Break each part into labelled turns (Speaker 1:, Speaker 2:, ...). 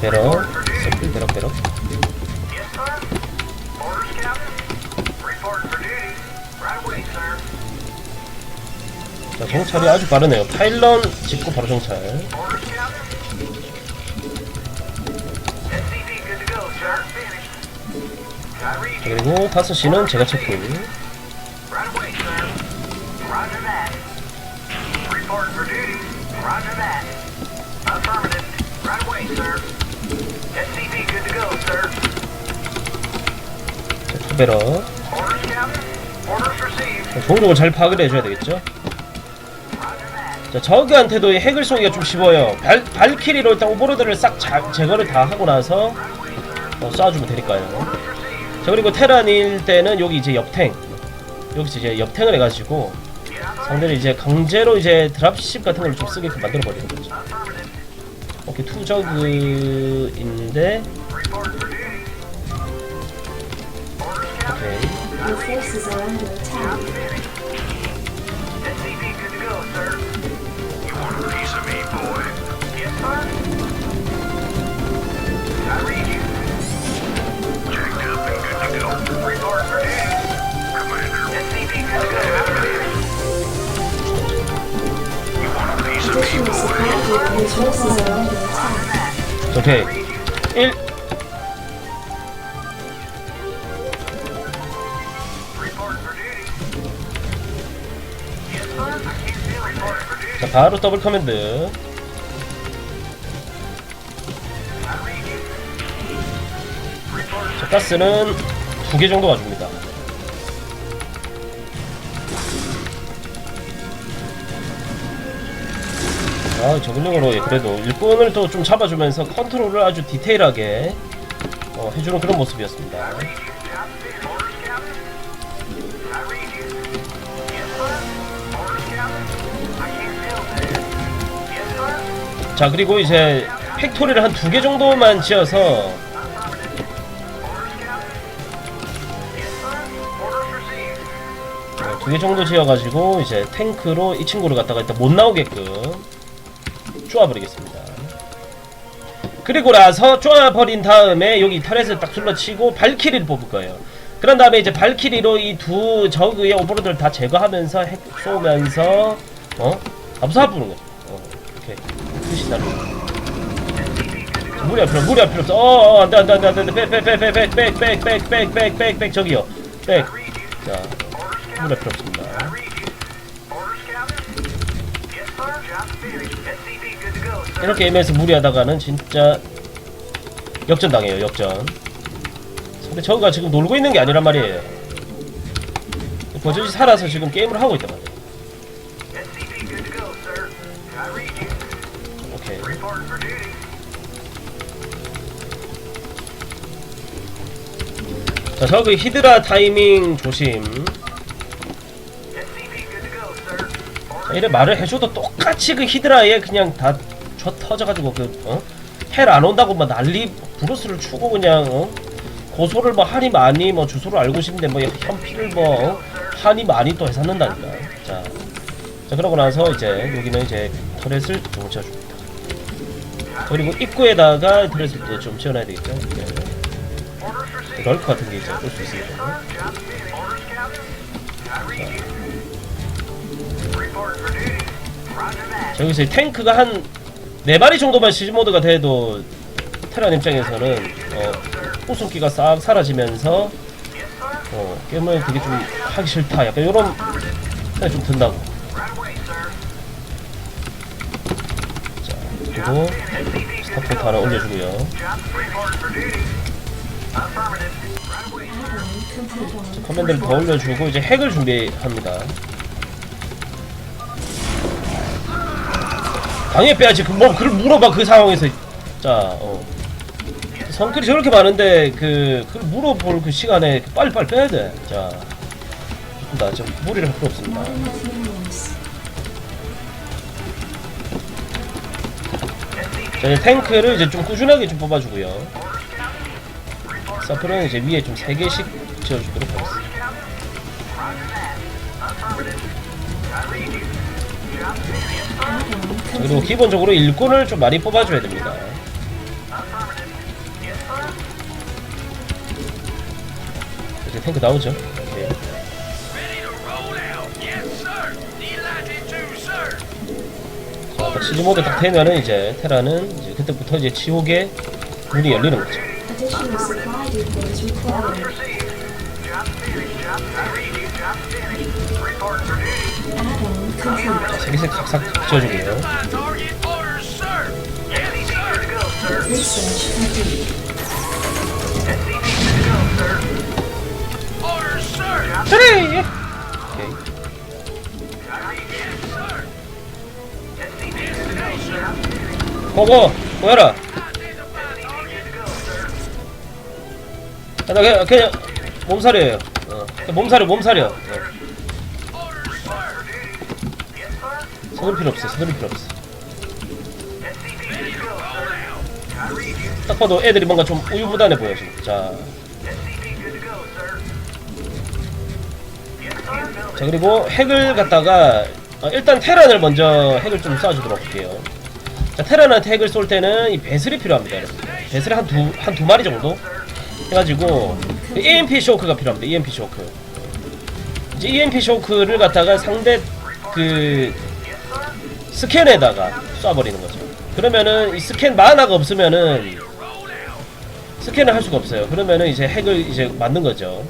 Speaker 1: 배럭 서플 배럭 배럭. 자 정찰이 아주 빠르네요 파일런 짚고 바로 정찰. 그리고 5시는 제가 체크 자, 종족을 잘 파악을 해줘야 되겠죠. 자 저그한테도 이 핵을 쏘기가 좀 쉬워요. 발, 발키리로 일단 오버로드를 싹 자, 제거를 다 하고 나서 어, 쏴주면 되니까요. 자 그리고 테란일 때는 여기 이제 옆탱. 여기서 이제 옆탱을 해가지고 상대를 이제 강제로 이제 드랍십 같은 걸 좀 쓰게끔 만들어 버리는 거죠. 오케이 투저그인데
Speaker 2: forces are under attack.
Speaker 3: SCV good to go, sir. You want a piece of me, boy? Yes, sir. I read you. Checked up and good to go. Report for. Commander. SCV good to go. You want a piece of me,
Speaker 2: Additional
Speaker 3: boy?
Speaker 2: supply Your forces are under attack.
Speaker 1: 오케 자 바로 더블 커맨드. 자 가스는 두 개 정도 가줍니다. 아 저글링으로 예, 그래도 일꾼을 또 좀 잡아주면서 컨트롤을 아주 디테일하게 어, 해주는 그런 모습이었습니다 자 그리고 이제 팩토리를 한 두 개 정도만 지어서
Speaker 3: Affirmative. Orders, Captain. Yes, sir. Orders received.
Speaker 1: 두개 정도 지어가지고 이제 탱크로 이 친구를 갖다가 일단 못 나오게끔 쪼아버리겠습니다. 그리고 나서 쪼아버린 다음에 여기 터렛을 딱 둘러치고 발키리를 뽑을 거예요. 그런 다음에 이제 발키리로 이두 저그의 오버로드를 다 제거하면서 핵 쏘면서 어? 암살 부는 거죠. 어, 다르 무리 할 필요 무리 할 필요 없어. 어, 어 안돼 안돼 안돼 안돼 백백백백백백백백백백백 저기요 백. 자 무리 할 필요 없습니다. 이렇게 게임에서 무리하다가는 진짜 역전 당해요 역전 근데 저가 지금 놀고 있는 게 아니란 말이에요 버젓이 살아서 지금 게임을 하고 있단 말이에요 자 저그 히드라 타이밍 조심. 자. 이래 말을 해줘도 똑같이 그 히드라에 그냥 다 저 터져가지고 그 어? 헬안 온다고 막 난리 브루스를 추고 그냥 어? 고소를 뭐 한이 많이 뭐 주소를 알고 싶은데 뭐 현피를 뭐 어? 한이 많이 또 해삼는다니까 자, 자 그러고 나서 이제 여기는 이제 터렛을 좀 지어줍니다 그리고 입구에다가 또좀 지어놔야 되겠죠 네. 럴크 같은 게 이제 올수 있으니까. 자, 여기서 탱크가 한네 마리 정도만 시즈 모드가 돼도 테란 입장에서는 어, 웃음기가 싹 사라지면서. 어, 게임을 되게 좀 하기 싫다 약간 이런 생각이 좀 든다고 스타포트
Speaker 3: go.
Speaker 1: 하나 올려주고요. 커맨드를 더 올려주고 이제 핵을 준비합니다. 당연히 빼야지. 그 뭐 그걸 물어봐 그 상황에서. 자 어. 성클이 저렇게 많은데 그 그걸 물어볼 그 시간에 빨리빨리 빼야 돼자 좋습니다 좀 무리를 할 필요 없습니다 저희 탱크를 이제 좀 꾸준하게 좀 뽑아주고요. 서프는 이제 위에 좀 3개씩 지어주도록 하겠습니다. 그리고 기본적으로 일꾼을 좀 많이 뽑아줘야 됩니다. 이제 탱크 나오죠. 시즈 모드 딱 되면은 이제 테라는 이제 그때부터 이제 지옥의 문이 열리는 거죠.
Speaker 3: I read you. Job
Speaker 1: 보고 보여라. 야, 나 그냥, 그냥 몸살이에요. 어. 그냥 몸살이야 몸살이야. 어. 서둘 필요 없어. 서둘 필요 없어. 딱 봐도 애들이 뭔가 좀 우유부단해 보여 지금. 자. 자 그리고 핵을 갖다가 어, 일단 테란을 먼저 핵을 좀 쏴주도록 할게요. 자 테란한테 핵을 쏠 때는 이 배슬이 필요합니다. 여러분. 배슬이 한두 마리 정도 해가지고 EMP 쇼크가 필요합니다. EMP 쇼크. 이제 EMP 쇼크를 갖다가 상대 그 스캔에다가 쏴버리는 거죠. 그러면은 이 스캔 만화가 없으면은 스캔을 할 수가 없어요. 그러면은 이제 핵을 이제 만든 거죠.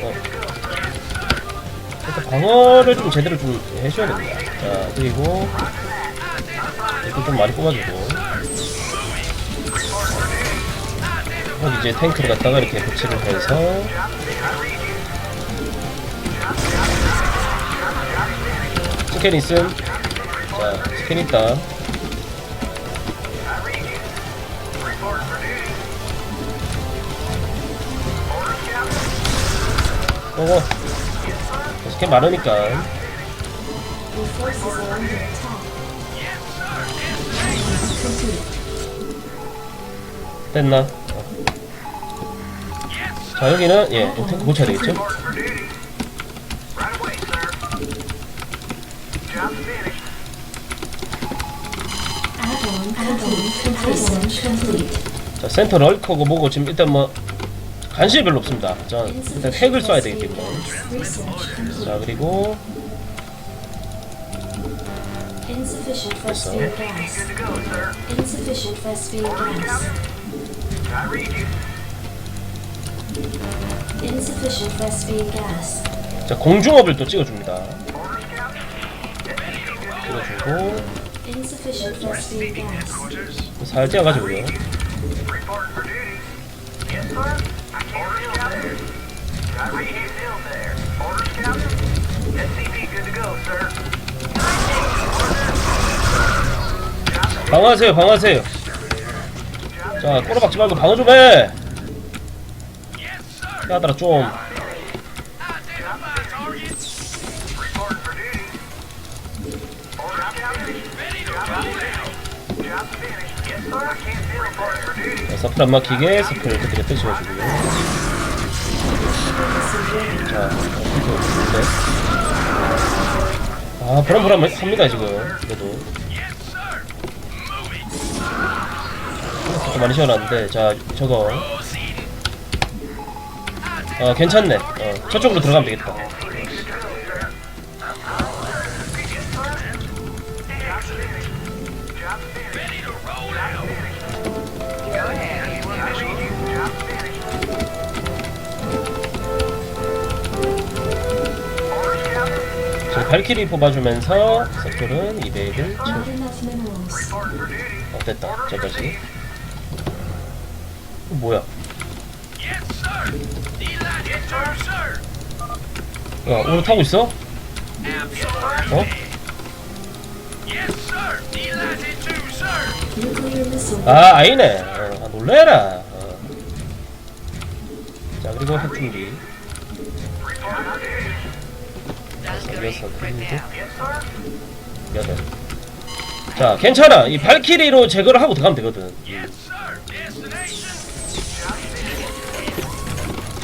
Speaker 1: 어. 방어를 좀 제대로 좀 해줘야 됩니다. 자 그리고 이거 좀 많이 뽑아주고. 여기 이제 탱크를 갖다가 이렇게 배치를 해서. 스캔 있음? 자 스캔 있다. 어거 스캔 많으니까 됐나? 어. 자 여기는 예이 탱크 고쳐야 되겠죠? 자 센터 럴커고 뭐고 지금 일단 뭐 관심이 별로 없습니다 자 일단 핵을 쏴야 되기 때문에. 자 그리고
Speaker 2: Insufficient phosphine
Speaker 3: Good
Speaker 2: gas. Insufficient phosphine gas.
Speaker 3: I read you.
Speaker 2: Insufficient phosphine gas.
Speaker 1: 자 공중업을 또 찍어줍니다. 찍어주고
Speaker 2: Insufficient phosphine gas.
Speaker 1: 살 째가지고요
Speaker 3: Report for duty. Yes, sir. I can't feel there. I read you still there. Order
Speaker 1: 방어하세요 방어하세요 자 꼬라박지 말고 방어 좀해 야들아 좀. 자, 서플 안 막히게 서플을 그때 그때 지어주고요 자 이렇게 어떻게 아 불안불안합니다 지금 그래도 좀 많이 시원한데 자 저거. 어 괜찮네 어 저쪽으로 들어가면 되겠다. 지금 발키리 뽑아주면서 서플은 200을 채워
Speaker 2: Not enough minerals.
Speaker 1: 어 됐다 저까지 어, 뭐야. 야 오늘 타고 있어? 어? 아 아니네 어, 아, 놀래라 어. 자 그리고 핵 준비 여섯 여덟 자 괜찮아 이 발키리로 제거를 하고 들어가면 되거든.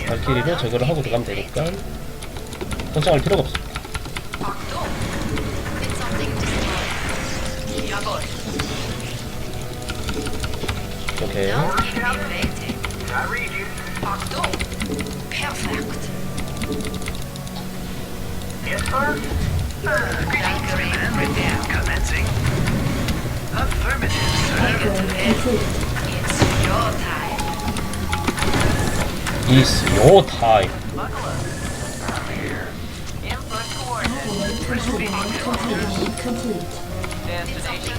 Speaker 1: 발키리로 제거를 하고 들어가면 되니까 걱정할 필요가 없어 오케이.
Speaker 4: It's your time.
Speaker 5: Did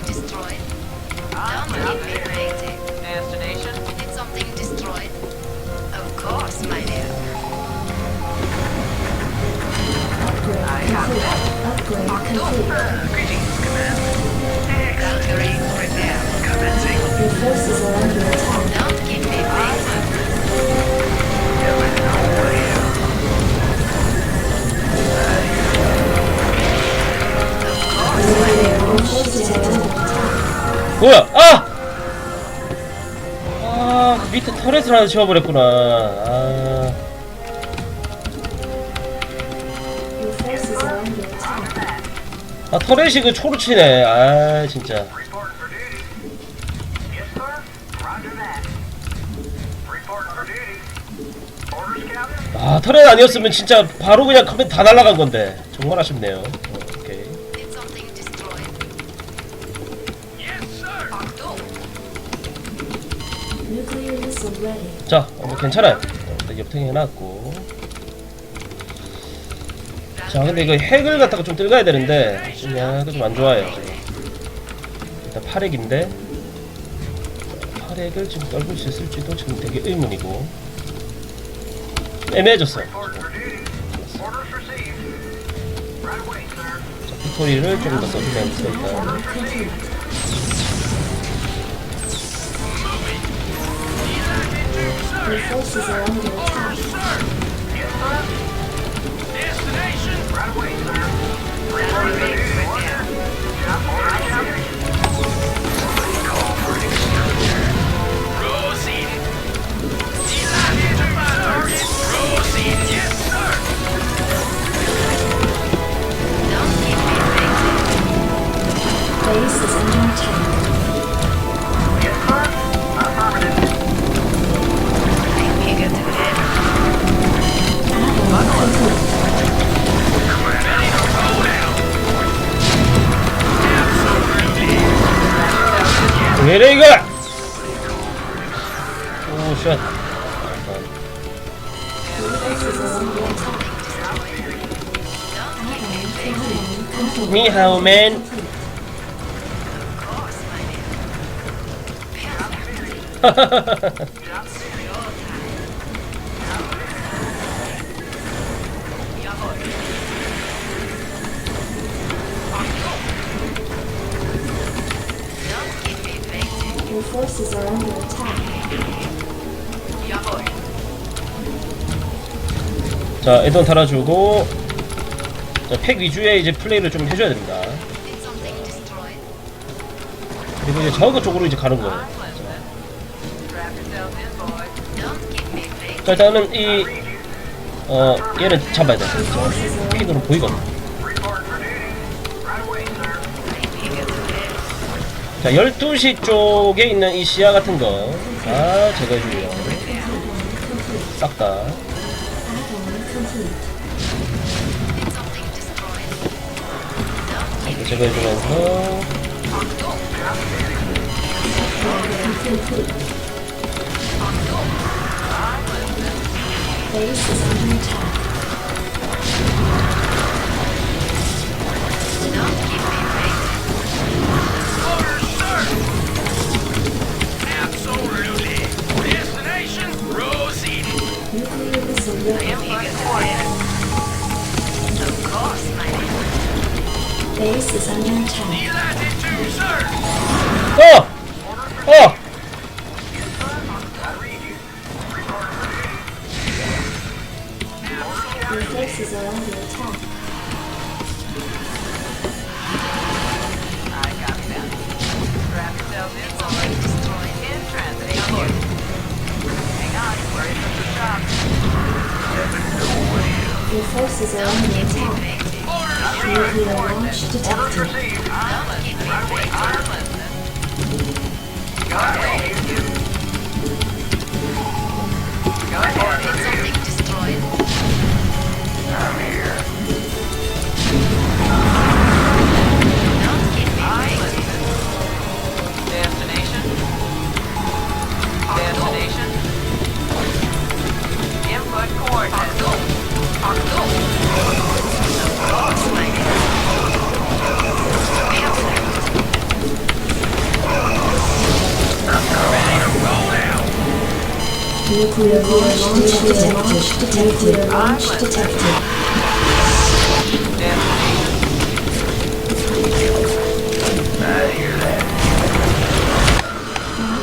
Speaker 5: destroyed?
Speaker 3: Destination?
Speaker 5: Did something destroyed? Of course, my dear.
Speaker 2: Upgrade.
Speaker 4: Greetings,
Speaker 5: prepare.
Speaker 4: Commencing.
Speaker 2: Your forces are under
Speaker 1: 뭐야? 아! 아, 그 밑에 터렛을 하나 지워버렸구나. 아. 아 터렛이 그 초로 치네. 아, 진짜. 아, 터렛 아니었으면 진짜 바로 그냥 컴퓨터 다 날아간 건데. 정말 아쉽네요. 자, 어, 뭐 괜찮아요. 어, 일단 옆탱이 해놨고. 자, 근데 이거 핵을 갖다가 좀 뜰가야 되는데, 지금 약간 좀안 좋아요. 일단 8핵인데, 8핵을 지금 떨굴 수 있을지도 지금 되게 의문이고. 애매해졌어요. 자, 빅토리를 좀더 써주면서 일단.
Speaker 2: Your forces are under attack.
Speaker 4: Destination.
Speaker 3: Right away, sir.
Speaker 2: Your forces are under attack.
Speaker 5: Jawohl.
Speaker 1: 자, 애던 달아주고. 자, 팩 위주의 이제 플레이를 좀 해줘야 됩니다.
Speaker 5: Did something destroyed?
Speaker 1: 그리고 이제 저그 쪽으로 이제 가는 거예요. 일단은 이, 어, 얘는 잡아야 돼.
Speaker 2: Are
Speaker 1: 픽으로 보이거든. 자, 12시 쪽에 있는 이 시야 같은 거. 다 제거해주고요. 싹 다. 이렇게 제거해주면서.
Speaker 2: Base is under attack.
Speaker 5: Don't keep me waiting.
Speaker 4: Orders, sir. Absolutely. Destination. Proceed.
Speaker 2: Nuclear missile
Speaker 5: I am eager to head. Of course, my dear.
Speaker 2: Base is under attack.
Speaker 4: Delighted to, sir.
Speaker 1: 어!
Speaker 2: is out of the attack. Nuclear launch detected. Nuclear launch detected. Nuclear launch detected.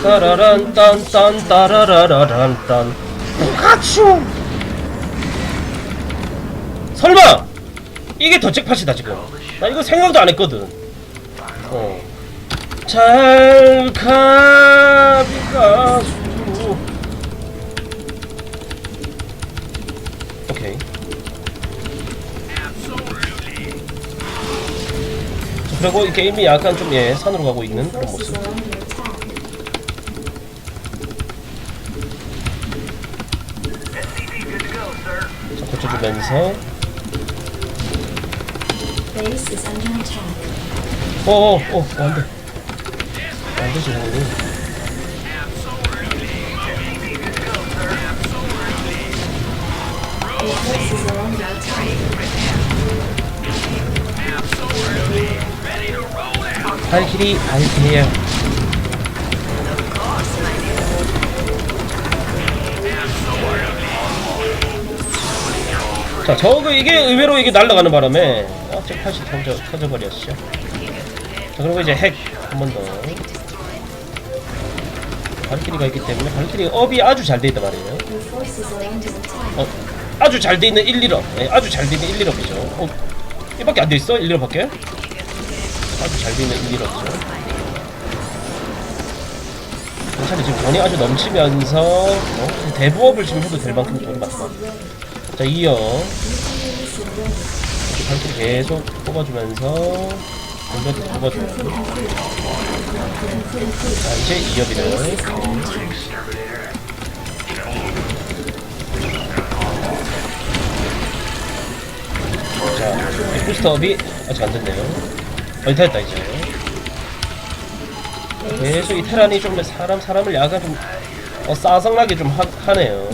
Speaker 1: 따라란 딴딴 따라라라란 딴 가츄 설마 이게 더 잭팟이다 지금 나 이거 생각도 안 했거든 어. 잘 가 비가 그리고 이 게임이 약간 좀 예 산으로 가고 있는 그런 모습. 자, 고쳐주면서. 어어어 어, 어, 안 돼 안 되지 당연히 발길이 발길이에요 자 저거 이게 의외로 이게 날아가는 바람에 아 잭팟이 터져, 터져버렸죠 자 그리고 이제 핵 한 번 더 발길이가 있기 때문에 발길이 업이 아주 잘 돼 있단 말이에요. 어, 아주 잘 돼 있는 1, 1업 네, 아주 잘 돼 있는 1, 1업이죠 어, 이밖에 안 돼 있어? 1, 1업밖에? 아주 잘돼 있는 1, 1업이죠. 괜찮아 지금 돈이 아주 넘치면서 어, 대부업을 지금 해도 될 만큼 돈이 많다 자 이어. 발길 계속 뽑아주면서 공격도 뽑아주고 자 이제 2업이네 자, 이 부스트업이 아직 안 됐네요. 어, 됐다, 이제. 계속 이 테란이 좀 사람, 사람을 약간 좀, 어, 싸성나게 좀 하, 하네요.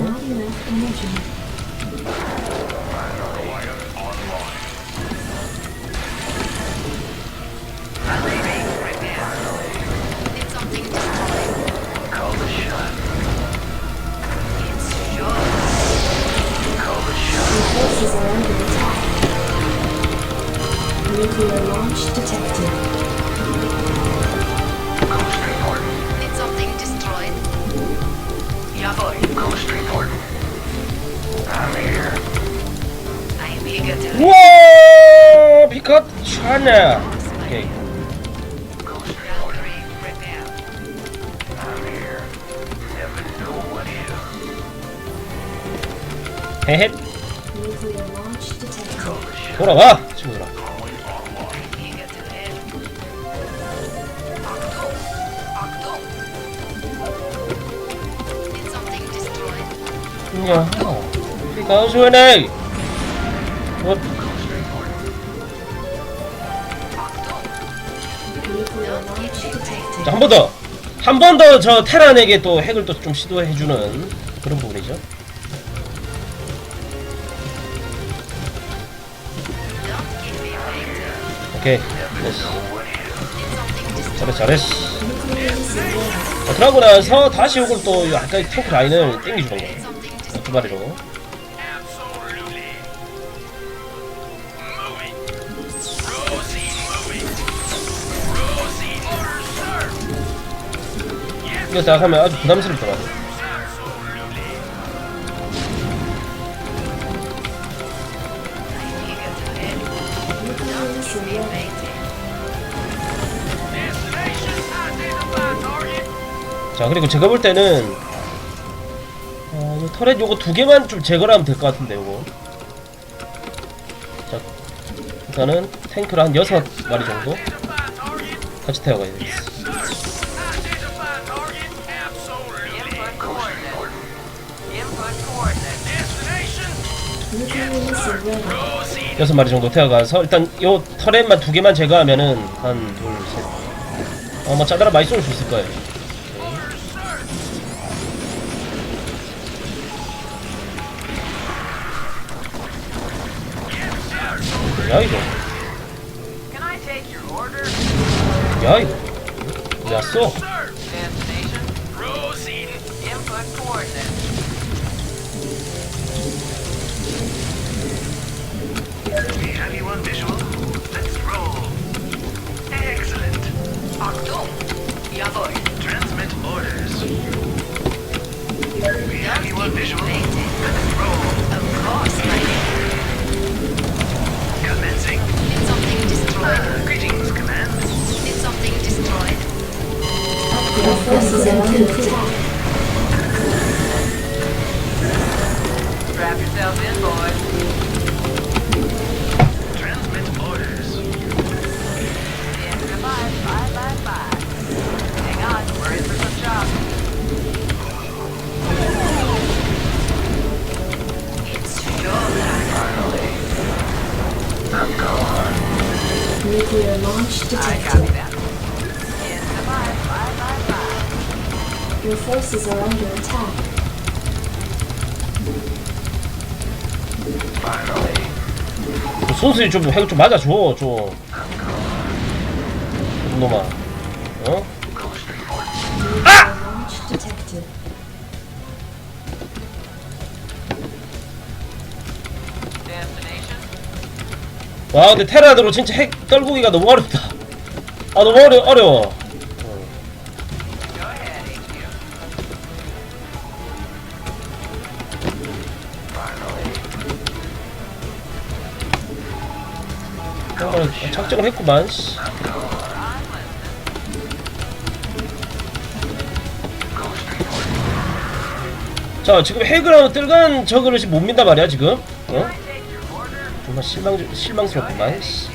Speaker 3: Know what hit.
Speaker 1: 헤헷.
Speaker 2: Nuclear launch detected.
Speaker 3: Call the shot.
Speaker 1: 돌아와! 친구들아.
Speaker 5: I'm eager to help. Octo. Octo. Did
Speaker 1: 한 번 더. 한 번 더 저 테란에게 또 핵을 또 좀 시도해주는 그런 부분이죠. 오케이. 됐어. 잘했어, 잘했어. 자, 그러고 나서 다시 이걸 또 아까 이 탱크 라인을 땡겨주는 거예요. 두 마리로. 이거 다 하면 아주
Speaker 4: target.
Speaker 1: 자, 그리고 제가 볼 때는 어, 요 터렛 요거 두 개만 좀 제거를 하면 될 것 같은데 요거. 자, 일단은 탱크를 한 여섯 마리 정도
Speaker 4: Identify target.
Speaker 1: 같이 태워가야
Speaker 4: sir.
Speaker 1: 여섯 마리 정도 태워가서 일단 요 터렛만 두 개만 제거하면은 한, 둘, 셋. 어, 뭐 짜다라 많이 쏠 수 있을 거예요. 야 이거? 야 이거, 야 쏘.
Speaker 5: Achtung! Jawohl.
Speaker 4: Transmit orders. We have you on visual. Let's.
Speaker 5: Of course, my lord.
Speaker 4: Commencing.
Speaker 5: Did something destroyed?
Speaker 4: Uh, greetings, command.
Speaker 5: Did something destroyed?
Speaker 2: Your forces under.
Speaker 5: Strap yourself in, boys.
Speaker 2: Forces are under attack.
Speaker 1: 좀핵 좀 맞아줘 좀 놈아 어?
Speaker 2: Nuclear launch detected.
Speaker 5: Destination?
Speaker 1: 와 근데 테라드로 진짜 핵 떨구기가 너무 어렵다 아 너무 어려, 어려워 정말 작정을 했구만 씨. 자 지금 핵을 하면 뜰간 저그릇이 못 민단 말이야 지금 어? 정말 실망, 실망스럽구만 씨.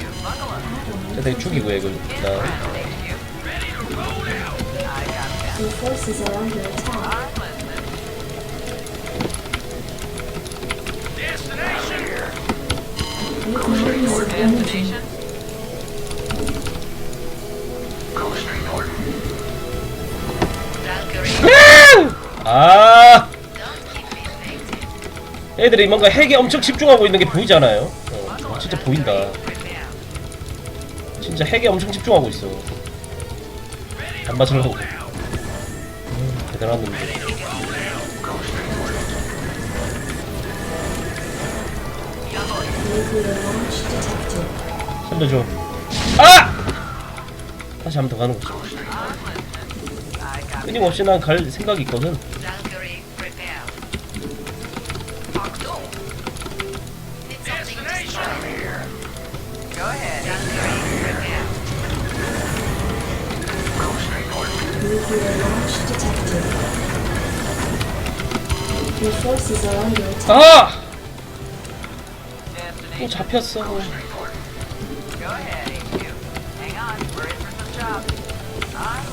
Speaker 1: 자 되게 죽이고 핵을 나
Speaker 2: Attack. Nuclear is energy.
Speaker 5: Valkyrie,
Speaker 1: 아. 애들이 뭔가 핵에 엄청 집중하고 있는 게 보이잖아요 어, 진짜 보인다. 진짜 핵에 엄청 집중하고 있어 안 맞으려고 음, 대단한 놈들 살려줘 아! 다시 한 번 더 가는 거지 끊임없이 난 갈 생각이 있거든. 아! 또. 잡혔어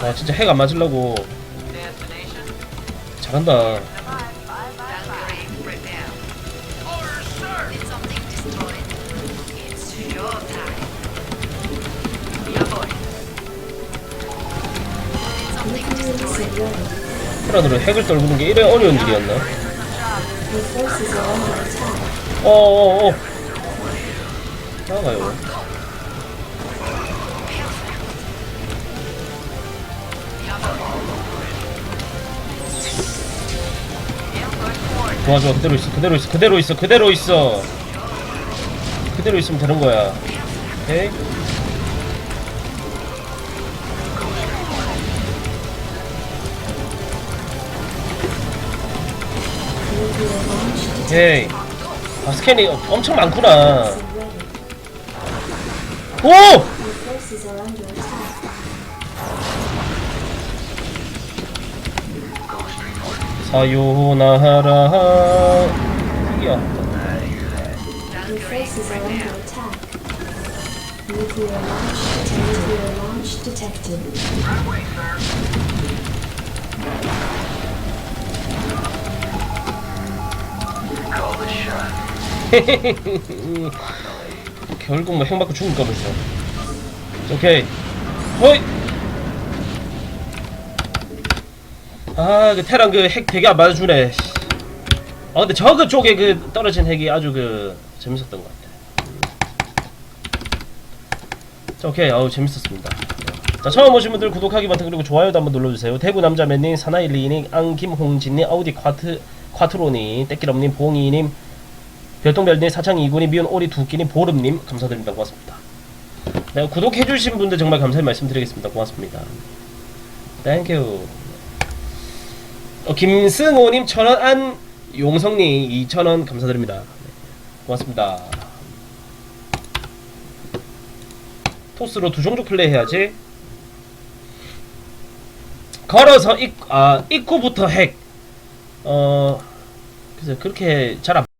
Speaker 1: 아 진짜 핵 안 맞으려고. 잘한다. 테란으로 핵을 떨구는 게 이래 어려운 일이었나
Speaker 2: Your forces are under attack.
Speaker 1: 어어 어 나가요 좋아 좋아 그대로 있어 그대로 있어 그대로 있어 그대로 있어 그대로 있으면 되는 거야 오케이. 오케이 아 스캔이 엄청 많구나. 오!
Speaker 2: Your forces are under attack.
Speaker 1: 사요나라 이야 결국 뭐핵 맞고 죽을 거면서 오케이. 호이 아그 테란 그 핵 되게 안 맞아주네. 씨. 아 근데 저그 쪽에 그 떨어진 핵이 아주 그 재밌었던 것 같아. 자 오케이. 어우 재밌었습니다. 자 처음 오신 분들 구독하기 버튼 그리고 좋아요도 한번 눌러주세요. 대구 남자매님 사나일리님 앙김홍진님 아우디 콰트 콰트로님 떼끼럼님 봉이님 별똥별님 사창 이군이 미운 오리 두 끼니 보름님 감사드립니다. 고맙습니다. 네, 구독해주신 분들 정말 감사의 말씀드리겠습니다. 고맙습니다. 땡큐 어, 김승호님 천원 안 용성님 이천원 감사드립니다. 네, 고맙습니다. 토스로 두 종족 플레이 해야지. 걸어서 입, 아, 입구부터 핵. 어... 그래서 그렇게 잘안